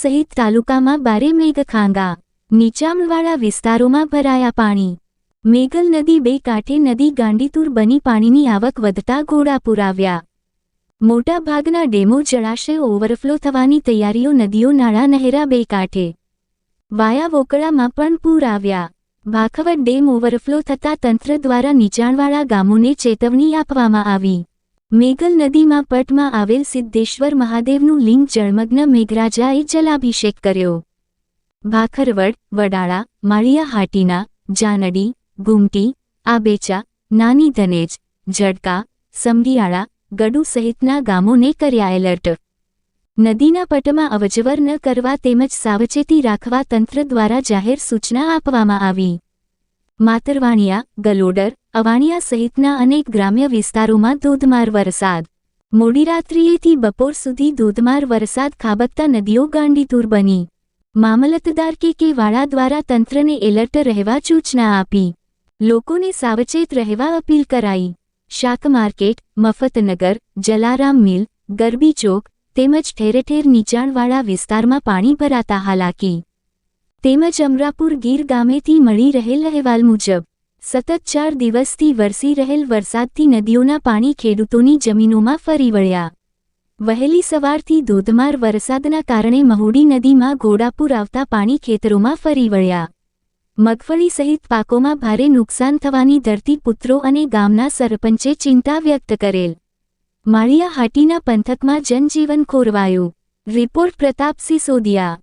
સહિત તાલુકામાં બારે મેઘખાંગા, નીચાણવાળા વિસ્તારોમાં ભરાયા પાણી. મેઘલ નદી બે કાંઠે નદી ગાંડીતુર બની પાણીની આવક વધતા ઘોડાપુર આવ્યા મોટાભાગના ડેમો જળાશયો ઓવરફ્લો થવાની તૈયારીઓ નદીઓ નાળા નહેરા બે કાંઠે. વાયા વોકળામાં પણ પૂર આવ્યા. ભાખવટ ડેમ ઓવરફ્લો થતાં તંત્ર દ્વારા નીચાણવાળા ગામોને ચેતવણી આપવામાં આવી. મેઘલ નદીમાં પટમાં આવેલ સિદ્ધેશ્વર મહાદેવનું લિંગ જળમગ્ન મેઘરાજાએ જલાભિષેક કર્યો. ભાખરવડ, વડાળા, માળિયા હાટીના, જાનડી, ગુમટી, આબેચા, નાની ધનેજ, જડકા સમઢિયાળા ગડુ સહિતના ગામોને કર્યા એલર્ટ. નદીના પટમાં અવજવર ન કરવા તેમજ સાવચેતી રાખવા તંત્ર દ્વારા જાહેર સૂચના આપવામાં આવી. માતરવાણિયા, ગલોડર, અવાણિયા સહિતના અનેક ગ્રામ્ય વિસ્તારોમાં ધોધમાર વરસાદ. મોડી રાત્રિએથી બપોર સુધી ધોધમાર વરસાદ ખાબકતા નદીઓ ગાંડીતુર બની. મામલતદાર કે કે વાળા દ્વારા તંત્રને એલર્ટ રહેવા સૂચના આપી. લોકોને સાવચેત રહેવા અપીલ કરાઈ. શાક માર્કેટ, મફતનગર, જલારામ મિલ, ગરબી ચોક તેમજ ઠેર ઠેર નીચાણવાળા વિસ્તારમાં પાણી ભરાતા હાલાકી. તેમજ અમરાપુર ગીર ગામેથી મળી રહેલ અહેવાલ મુજબ, સતત ચાર દિવસથી વરસી રહેલ વરસાદથી નદીઓના પાણી ખેડૂતોની જમીનોમાં ફરી વળ્યા. વહેલી સવારથી ધોધમાર વરસાદના કારણે મહુડી નદીમાં ઘોડાપુર આવતા પાણી ખેતરોમાં ફરી વળ્યા. મગફળી સહિત પાકોમાં ભારે નુકસાન થવાની ધરતીપુત્રો અને ગામના સરપંચે ચિંતા વ્યક્ત કરેલ. માળિયા હાટીના પંથકમાં જનજીવન ખોરવાયું. રિપોર્ટ પ્રતાપ સિસોદિયા